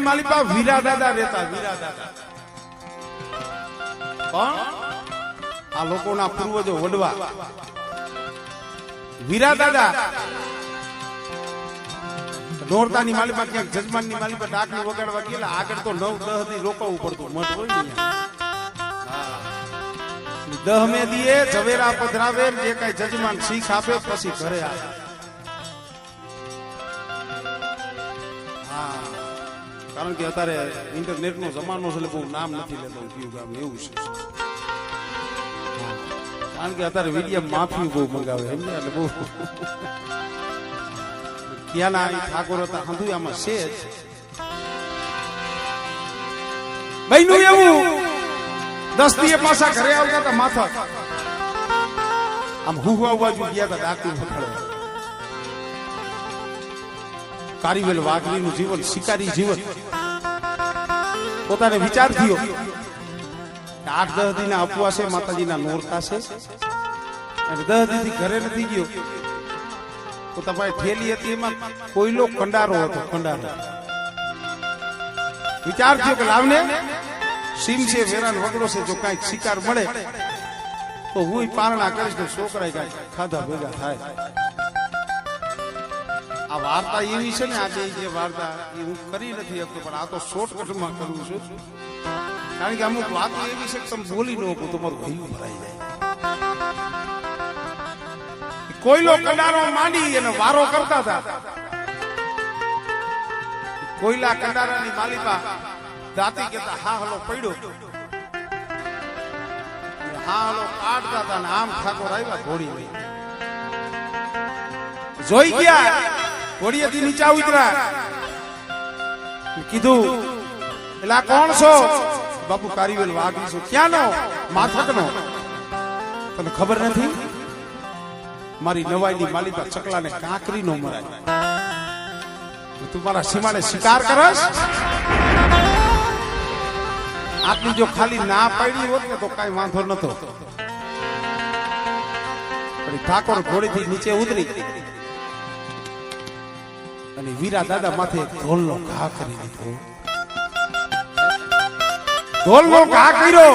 ની માલિપા વીરા દાદા રહેતા વીરા દાદા કોણ? આ લોકોના પૂર્વજો વડવા. વીરા દાદા. નોરતાની માલિકા ક્યાંક જજમાનની માલિકા ડાકની વગાડવા ગયેલા, આગળ તો નવ દહથી રોકાવું પડતું. મઠ હોય દહ મે દીએ ઝવેરા પધરાવે, જે કઈ જજમાન શીખ આપે પછી ઘરે આવે. હા. કારણ કે અત્યારે ઇન્ટરનેટ નો જમાનો છે એટલે બહુ નામ નથી લેતો ગામ, એવું છે. કારણ કે અત્યારે વીડિયો માફી બહુ મંગાવે, એમ એટલે બહુ. અહીં ઠાકોર હતા આમાં છે જ. બહેનું એવું. દસ દિવસ પાછા ઘરે આવતા હતા માથા. આમ હુવા બાજુ ગયા હતા ડાકુ પકડવા કારીવેલ વાઘરીનું જીવન, શિકારી જીવન. પોતાને વિચાર થયો આઠ દસ દીના છે, માતાજીના નોરતા છે. અને દસ દિન ઘરે નથી ગયો. તો તમારી થેલી હતી એમાં કોયલો કંડારો હતો, કંડારો. વિચાર થયો કે લાવને, સીમ છે, વેરાન વગડો છે, જો કાંઈક શિકાર મળે, તો હું પારણા કરીશ ને છોકરા કાંઈક ખાધા ભેગા થાય. આ વાર્તા એવી છે ને આજે જે વાર્તા એ હું કરી નથી શકતો, પણ આ તો શોર્ટકટમાં કરું છું. કારણ કે અમુક વાત એવી છે કે તમે બોલી ન શકો, તમારું ભયું ભરાઈ જાય. કોયલો કંડારો માંડી અને વારો કરતા હતા. કોયલા કંડારાની માલિકા દાતી કેતા હા, હલો, પડ્યો. હા, હલો, કાઢતા હતા ને આમ ઠાકોર આવ્યા ઘોડી જોઈ ગયા. ઘોડીએથી નીચા ઉતરા કીધું એટલે આ કોણ છો? બાપુ કારીવેલ વાઘી છો. ક્યાંનો? માથકનો. તને ખબર નથી? મારી નવાઈની માલિકા ચકલાને કાંકરી નો મરાય. તું મારા સીમાને શિકાર કરસ? આપની જો ખાલી ના પાડી હોત ને તો કઈ વાંધો નતો. ઠાકોર ઘોડીથી નીચે ઉતરી. અને વીરા દાદા માથે ઢોલનો ઘા કરી દીધો. ઢોલનો ઘા કર્યો.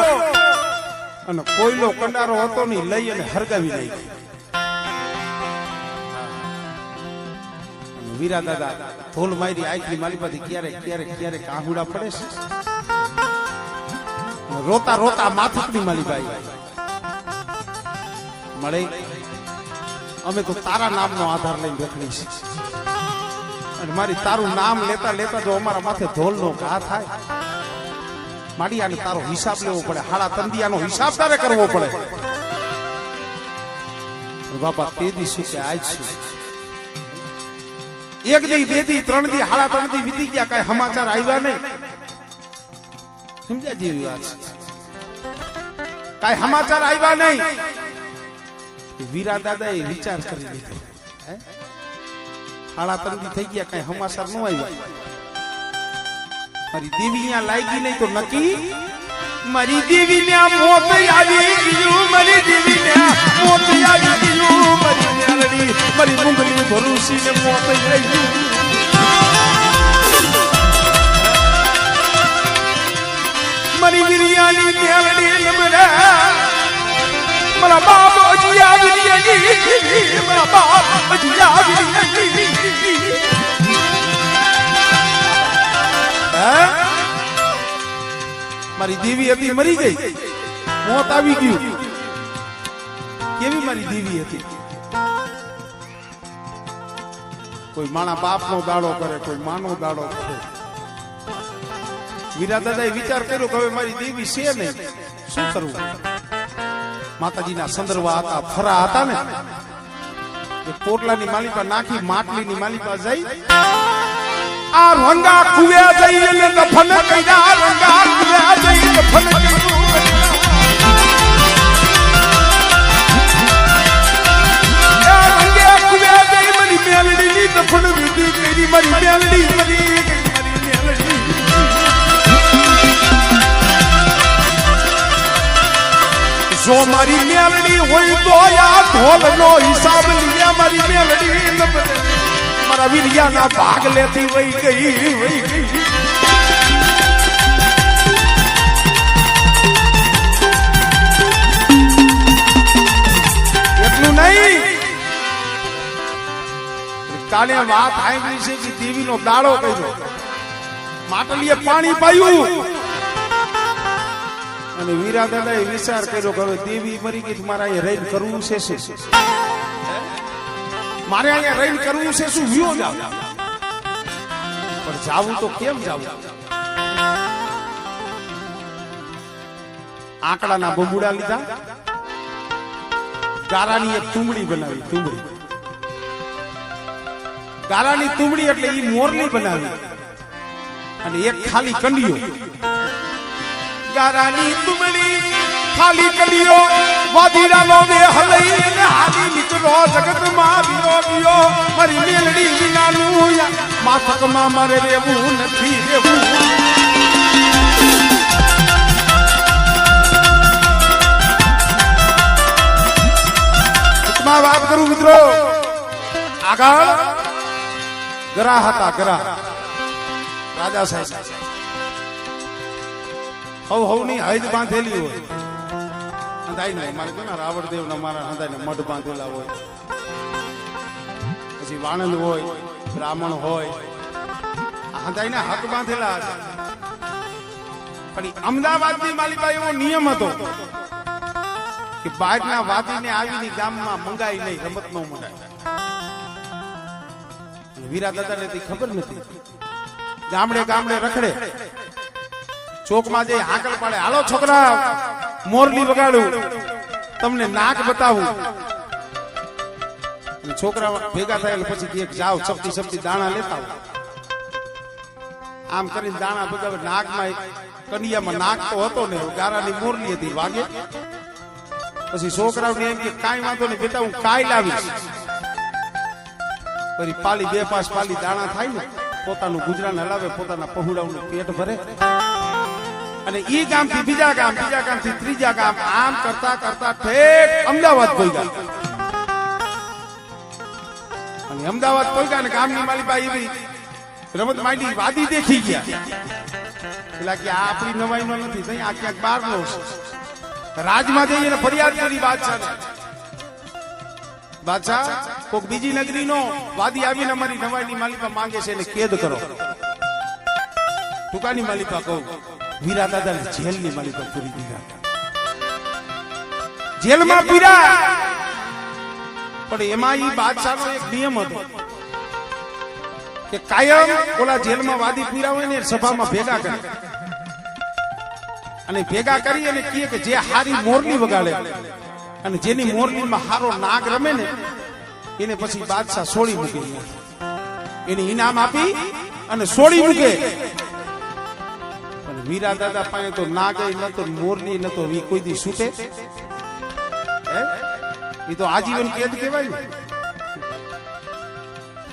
અને કોયલો કંડારો હતો નહીં લઈ અને હરગાવી ગયો વીરા દાદા ઢોલ મારી આખી મારી પાસે ક્યારેક ક્યારેક ક્યારેક આહુડા પડે છે? રોતા રોતા રોતા માથકની ભાઈ મળે? અમે તો તારા નામનો આધાર લઈને બેઠણી છે અને મારી તારું નામ લેતા લેતા જો અમારા માથે ઢોલનો ઘા થાય માડી આને તારો હિસાબ લેવો પડે હાડા તંદિયાનો હિસાબ તારે કરવો પડે. બાપા, તે દી આજ શું? એક દી, બે દી, ત્રણ દી હાડા ત્રણ દી વીતી ગયા, કઈ સમાચાર આવ્યા નહીં. સમજ્યા જેવી વાત કઈ સમાચાર આવ્યા નહીં. વીરા દાદા એ વિચાર કરી લીધો. હે? હાડા ત્રણ થઈ ગયા, કઈ હમાસર ન આવ્યા. મારી દેવી અહીંયા લાગી નહીં તો નક્કી? મારી દેવી ને મોત આવી ગયું, મારી દેવી ને મોત આવી ગયું, મારી મેલડી મારી મુંગલી ભરૂસી ને મોત આવી ગયું. મારી વિરિયાની મેલડી લમરે મારા બાપ હજી આવી ગઈ મારા બાપ હજી આવી ગઈ હે? મારી દેવી હતી મરી ગઈ મોત આવી ગયું કેવી મારી દેવી હતી કોઈ માણા બાપ નો દાડો કરે કોઈ માનો દાડો કરે વીરા દાદા વિચાર કર્યો કે હવે મારી દેવી છે નહીં શું કરવું માતાજીના સંદર્ભ હતા, ફરા હતા ને. એ પોટલાની માલિકા નાખી, માટલીની માલિકા જઈ. આ રંગા કુવે જઈ એને દફન કર્યા, રંગા કુવે જઈ દફન દફન વિધિ કરી, મારી મેલડી મરી જો મારી મેલડી હોય તો આ ઢોલનો હિસાબ લીધે. મારી મેલડી મારા વીરિયાના ભાગ લેતી વહી ગઈ વહી ગઈ. એટલું નહીં. કાલે વાત આવી છે કે દેવીનો દાડો કર્યો. માટલીએ પાણી પાયું. અને વીરા દાદાએ વિચાર કર્યો કે હવે દેવી મરી ગઈ મારા અહીંયા રહીને કરવું છે શું? મારે અહીંયા રહીને કરવું છે શું? વિયો જાવ પણ જાવું તો કેમ જાવું? આંકડાના બબુડા લીધા. ગારાની એક તુંબડી બનાવી, તુંબડી. ગારાની તુંબડી એટલે એ મોરલી બનાવી. અને એક ખાલી કંડિયો. ગારાની તુમણી ખાલી કંડિયો વાદીરાનો વે હલઈ ને હાલી નીકળો જગતમાં વિયો વિયો. મારી મેલડી વિનાનું માથકમાં મારે રેવું નથી રેવું વાત કરું મિત્રો. આગળ ગ્રાહ હતા ગ્રાહ રાજા સાહેબ. હવ હવની હૈદ બાંધેલી હોય. અંધાઈ નહીં મારે કોના રાવણદેવ ના મારા અંધાઈ મઢ બાંધેલા હોય. પછી વાણંદ હોય, બ્રાહ્મણ હોય. અંધાઈ ના હક બાંધેલા પણ અમદાવાદની માલિકા એવો નિયમ હતો કે બહારના વાદીને આવીને ગામમાં મંગાઈ નહીં, રમત નો મંગાય. વીરા દાદાને ખબર નથી. ગામડે ગામડે રખડે. ચોકમાં જઈ હાકલ પાડે. હાલો છોકરા મોરલી વગાડું. તમને નાક બતાવું. છોકરા ભેગા થાય પછી એક જાઓ ચપટી ચપટી દાણા લેતા. આમ કરીને દાણા બગાવે નાકમાં કનિયામાં નાક તો હતો ને ગારાની મોરલી હતી, વાગે. પછી છોકરાઓને એમ કે, કાંઈ વાંધો નહીં બેટા, હું કાંઈ લાવીશ પછી પાલી બે પાસ પાલી દાણા થાય ને, પોતાનું ગુજરાન હલાવે, પોતાના પહોળાઓનું પેટ ભરે. અને ઈ ગામથી બીજા ગામ બીજા ગામથી ત્રીજા ગામ, આમ કરતા કરતા ઠેક અમદાવાદ પહોંચ્યા અને અમદાવાદ પહોંચ્યા ને ગામની માલિકા એવી રમત માંડી, વાદી દેખી ગયા. પેલા કે આ આપણી નવાઈ નો નથી તઈ આ ક્યાંક બહાર નો છે. રાજમાં જઈને ફરિયાદ કરી બાદશાહ બાદશાહ કોક બીજી નગરી નો વાદી આવીને અમારી નવાઈની માલિકા માંગે છે એને કેદ કરો. ટુકાની માલિકા કહું. વીરા દાદા જેલની માલિકા પૂરી દીધા જેલમાં પીરા પણ એમાં ઈ બાદશાહનો એક નિયમ હતો કે કાયમ ઓલા જેલમાં વાદી પીરા હોય ને સભામાં ભેગા કરે. અને ભેગા કરી અને કહે કે જે હારી મોરની વગાડે. અને જેની મોરલીમાં હારો નાગ રમે ને એને પછી બાદશાહ સોળી મૂકે. એને ઇનામ આપી અને સોળી મૂકે. વીરા દાદા પાસે તો ના નતો મોરલી તો વી કોઈ દી છૂટે એ તો આજીવન કેદ કહેવાય ને.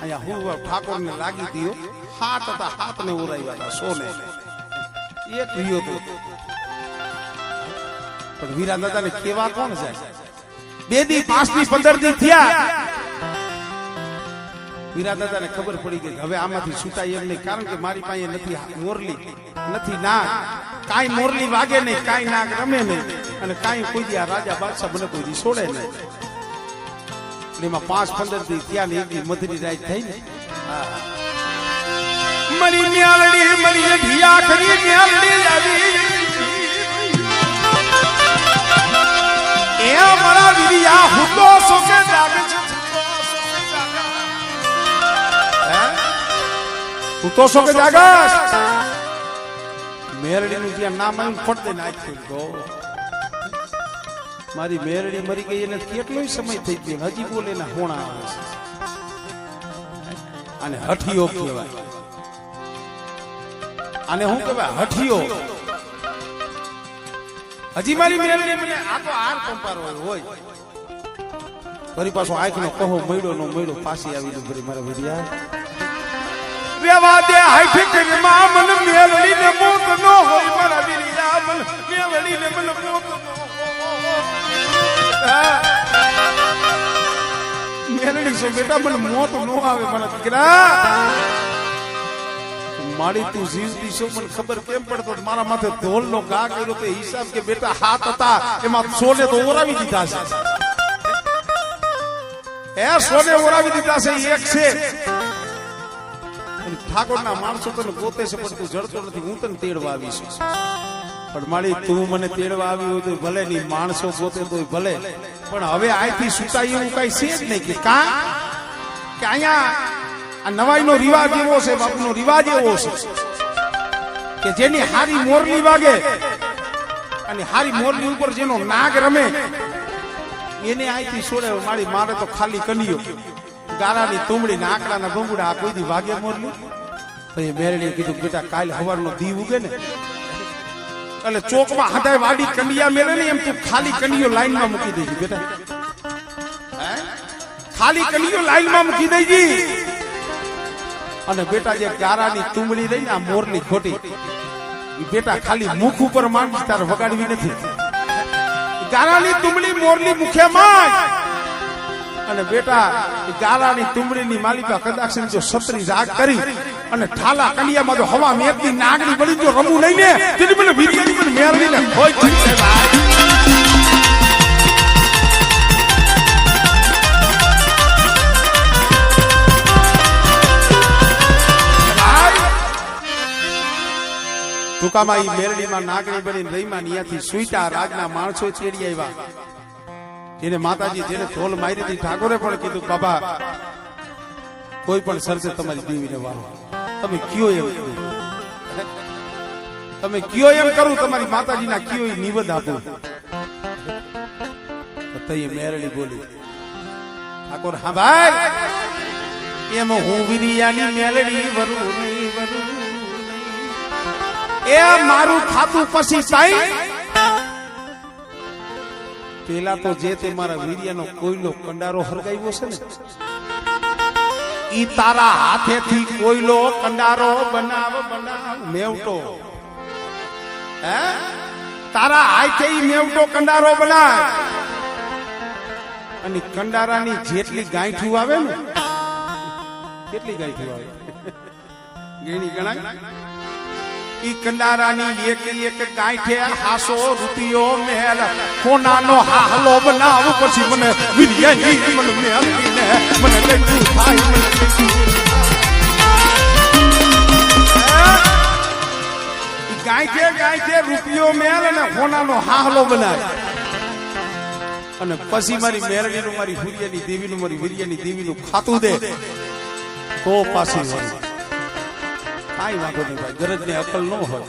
અહીંયા હું ઠાકોર ને લાગી દીયો હાથ હતા હાથ ને ઉરાવ્યા હતા સોને. એક વિયો તો. પણ વીરા દાદા ને કેવા કોણ જાય? બે દી પાંચ દી પંદર દી થયા. વીરા દાદા ને ખબર પડી ગઈ હવે આમાંથી છૂટાય એમ નહીં, કારણ કે મારી પાસે નથી, મોરલી. નથી નાગ કાંઈ મોરલી વાગે નહીં, કાંઈ નાગ રમે નહીં. અને કાંઈ કોઈ રાજા બાદશાહ મને કોઈ છોડે નહીં. એમાં પાંચ, પંદર દી ત્યાં ને મધરી રાત થઈ ને. મરી મ્યાલડી, મરી ઢિયા કરી મ્યાલડી આવી એ મારા વિરિયા હુતો સોકે જાગે હે? હુતો સોકે જાગસ મેરડીનું જ્યાં નામ આવ્યું ફટ નાખ્યું તો મારી મેરડી મરી ગઈ એને કેટલો સમય થઈ ગયો હજી બોલે ને હોણા આવે છે. અને હઠિયો કહેવાય. આને શું કહેવાય? હઠિયો. હજી મારી મેરડી મને આ તો આર પંપાર હોય ફરી પાછો આંખ નો કહો મળ્યો નો મયડો પાછી આવી ફરી મારા વિડિયા. રેવા દે. હાઈ ફિકરમાં મન ને મોત નો હોય. મારા વિડિયા મન મેલડી ને મન મોત નો મેલડી સો બેટા? મને મોત નો આવે મને દીકરા. મારી તું જીવતી છો મને ખબર કેમ પડતો મારા માથે ધોલ નો ગા કર્યો તે હિસાબ કે બેટા હાથ હતા, એમાં સોને તો ઓરાવી દીધા છે. એ સોને ઓરાવી દીધા છે, એક છે. અને ઠાકોરના માણસો તને પોતે છે પણ તું જડતો નથી, હું તને તેડવા આવીશ. પણ માળી, તું મને તેડવા આવી હોય તો ભલે, નહીં, માણસો પોતે તોય ભલે. પણ હવે અહીંથી સુતાઈ એવું કઈ છે જ નહીં કે કા? કે અહીંયા આ નવાઈનો રિવાજ એવો છે, બાપુનો રિવાજ એવો છે, કે જેની હારી મોરલી વાગે અને હારી મોરલી ઉપર જેનો નાગ રમે, એને આઈથી છોડે મારી મારે તો ખાલી કનિયો ગારાની તુમડી ને આકડાના ભંગુડા આ કોઈ દી વાગે મોરલી પછી એ કીધું બેટા કાલ હવારનો દી ઉગે ને. એટલે ચોકમાં હાથાય વાડી કંડિયા મેળે ને એમ તું ખાલી કનિયો લાઈનમાં મૂકી દેજે બેટા? ખાલી કનિયો લાઈનમાં મૂકી દેજી. અને બેટા જે ગારાની તુંબડી રહી ને આ મોરની ખોટી બેટા ખાલી મુખ ઉપર માંડી તાર વગાડવી નથી. ગારાની તુમડી મોરની મુખે માંડ. અને બેટા ઈ તુમડીની માલિકા કદાચ જો સત્રી રાગ કરી અને ઠાલા કલિયામાં જો હવા મેઘની નાગની બળી જો રમું નહીં ને તેની મને વિરિયાની મને મેરડી ને ખોઈ પડશે ભાઈ ભાઈ ટૂંકામાં એ મેરડીમાં નાગણી બની રહીમાં ત્યાંથી સુઈટા રાજના માણસો ચેડી આવ્યા. જેને માતાજી, જેને ઢોલ મારી હતી, ઠાકોરે પણ કીધું, બાબા, કોઈ પણ સરસે તમારી દેવીને વારો તમે કયો એમ તમે કયો એમ કરું, તમારી માતાજીના કયો નિવેદ આપો? તો તઈએ મેરડી બોલી, ઠાકોર, હા ભાઈ, એમ હું વિરિયાની મેલડી વરું વરું એ મારું ખાતું પછી સાઈ પેલા તો જે તે મારા વીર્યનો કોયલો કંડારો હરગાવ્યો છે ને, ઈ તારા હાથેથી કોયલો કંડારો બનાવ બનાવ, મેવટો. હે? તારા હાથે ઈ મેવટો કંડારો બનાવ અને કંડારાની જેટલી ગાંઠું આવે ને, કેટલી ગાંઠું આવે? ગણી ગણાય? ઈ કંડારાની એક એક ગાંઠે હાસો રૂપિયો મેલ. કોનાનો હાહલો બનાવ પછી મને વિરિયાની મને મેલવીને મને લઈ થાય. મને ગાંઠે ગાંઠે રૂપિયો મેલ અને કોનાનો હાહલો બનાવે. અને પછી મારી મેરડીનું મારી હુરિયાની દેવીનું, મારી વીર્યાની દેવીનું ખાતું દે. તો પાછી કાંઈ વાંધો નહીં ભાઈ ગરજ ને અકલ ન હોય.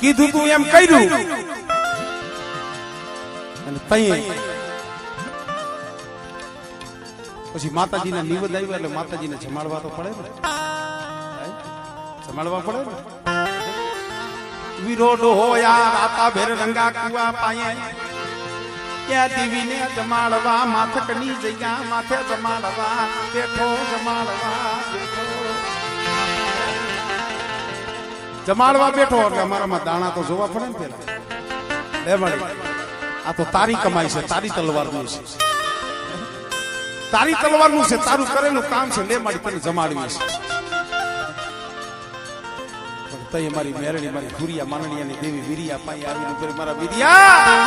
કીધું તું એમ કર્યું. અને તઈ પછી માતાજીના નિવેદ આવ્યા એટલે માતાજીને જમાડવા તો પડે ને. જમાડવા પડે ને? વિરોડો હોયા રાતા ભેર રંગા કુવા પાયે. ત્યાં દેવીને જમાડવા, માથકની જગ્યા માથે જમાડવા બેઠો જમાડવા. જમાડવા બેઠો એટલે અમારામાં દાણા તો જોવા પડે ને પેલા. લે મળી આ તો તારી કમાઈ છે, તારી તલવારનું છે. તારી તલવારનું છે, તારું કરેલું કામ છે, લે મળી તને જમાડવી છે. તઈ મારી મેરણી, મારી ધુરિયા માનણીયાની દેવી વિરિયા પાઈ આવીને કરી મારા વિરિયા,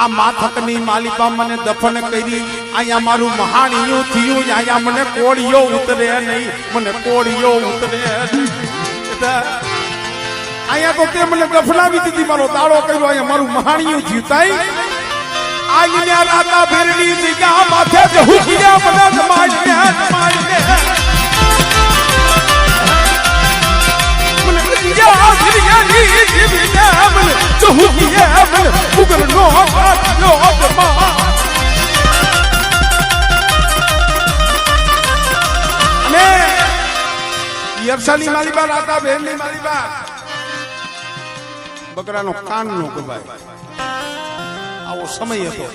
આ માથકની માલિકા મને દફન કરી. અહીંયા મારું મહાણિયું થયું, અહીંયા મને કોળિયો ઉતરે નહીં. મને કોળિયો ઉતરે નહીં. એટલે અહીંયા તો તે મને દફનાવી દીધી, મારો દાડો કર્યો, અહીંયા મારું મહાણિયું થયું આજ્ઞા રાતા ભેરડી જગ્યા માથે જ હુકિયા મને જમાડીને જમાડીને. મને બીજા દિવ્યાની યરસાની મારી બા રાતા બહેનની મારી બા બકરાનો કાન નો કબાય આવો સમય હતો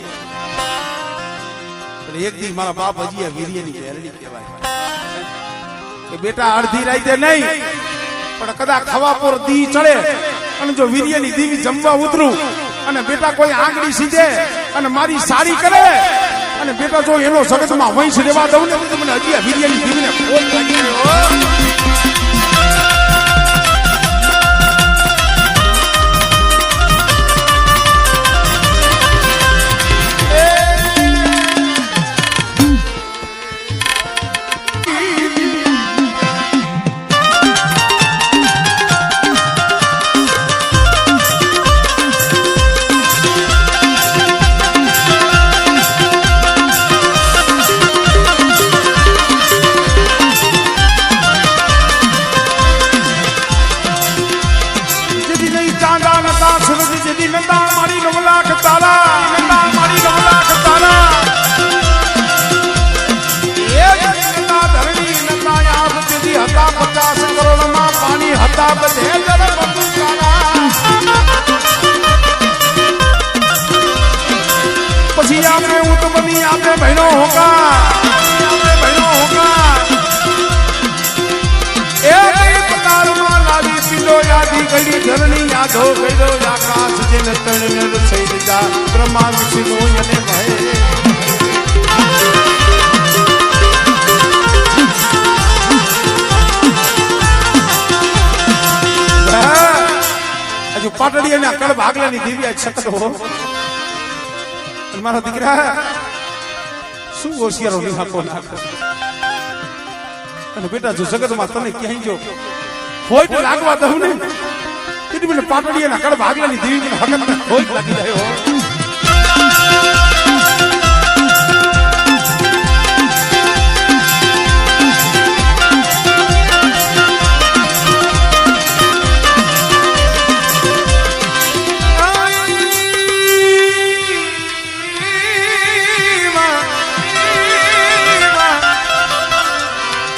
એક દિવસ મારા બાપ હજી વીર્યની વેરડી કહેવાય કે બેટા અડધી રાતે નહીં પણ કદાચ ખવા પર દી ચડે અને જો વીર્યની દીવી જમવા ઉતરું અને બેટા કોઈ આંગળી સીધે અને મારી સારી કરે અને બેટા જો એનો જગતમાં વંશ રેવા દઉં ને તો મને હજી વીર્યની દીવીને ખોટ લાગી યાદો ગયો આકાશ જેને તણ નર થઈ દીધા બ્રહ્મા વિષ્ણુ અને ભય હજુ પાટડી અને અકળ ભાગલાની દેવી છકડો અને મારા દીકરા, શું હોશિયારો નિહાકો નાખો અને બેટા, જો જગતમાં તને ક્યાંય જો ખોટ લાગવા દઉં ને તેથી મને પાટડી અને અકળ ભાગલાની દેવી હકત ખોટ લાગી રહ્યો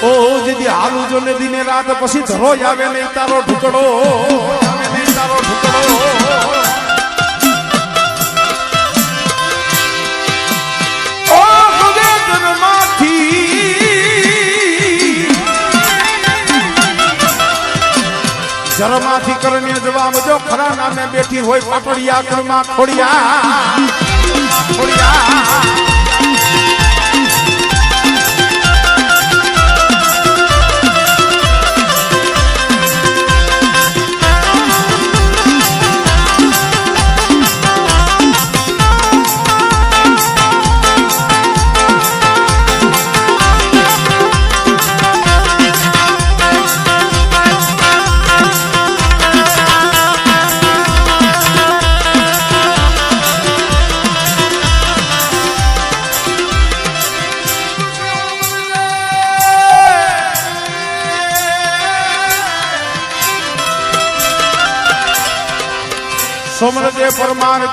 ઓ જેથી હાલું જો ને દિને રાત પછી ધરો આવે નહીં તારો ઢુકડો તારો ઢુકડો ઓ ગગનમાંથી જરમાંથી કરને ખરા નામે બેઠી હોય પાટડિયા ઘરમાં ખોડિયા. ખોડિયા.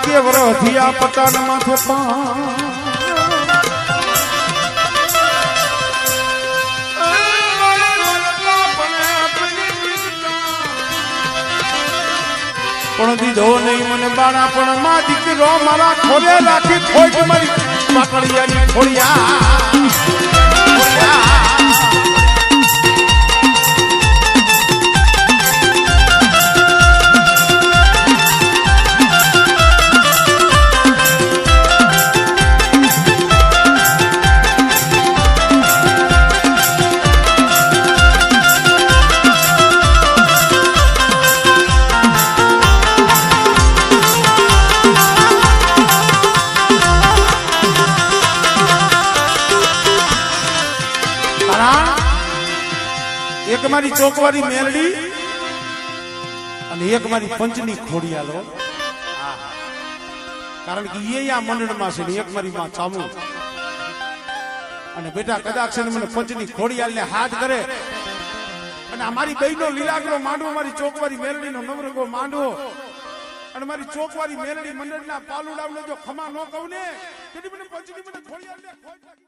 કેવર હથિયા પતાન માથે પા પણ દીધો નહીં મને બાણા, પણ માં દીકરો મારા ખોલે રાખી ખોટ મારી પાકડિયાની ખોડિયા મારી ચોકવારી મેલડી અને એક મારી પંચની ખોડિયાલો કારણ કે એ આ મંડળમાં છે ને એક મારી માં ચામુ. અને બેટા કદાચ છે મને પંચની ખોડિયાલને હાથ કરે. અને આ મારી બહેનો લીલાગરો માંડવો, મારી ચોકવારી મેલડીનો નવરંગો માંડવો. અને મારી ચોકવારી મેલડી મંડળના પાલુડાવને જો ખમા ન કહું ને તેથી મને પંચની મને ખોડિયાલને.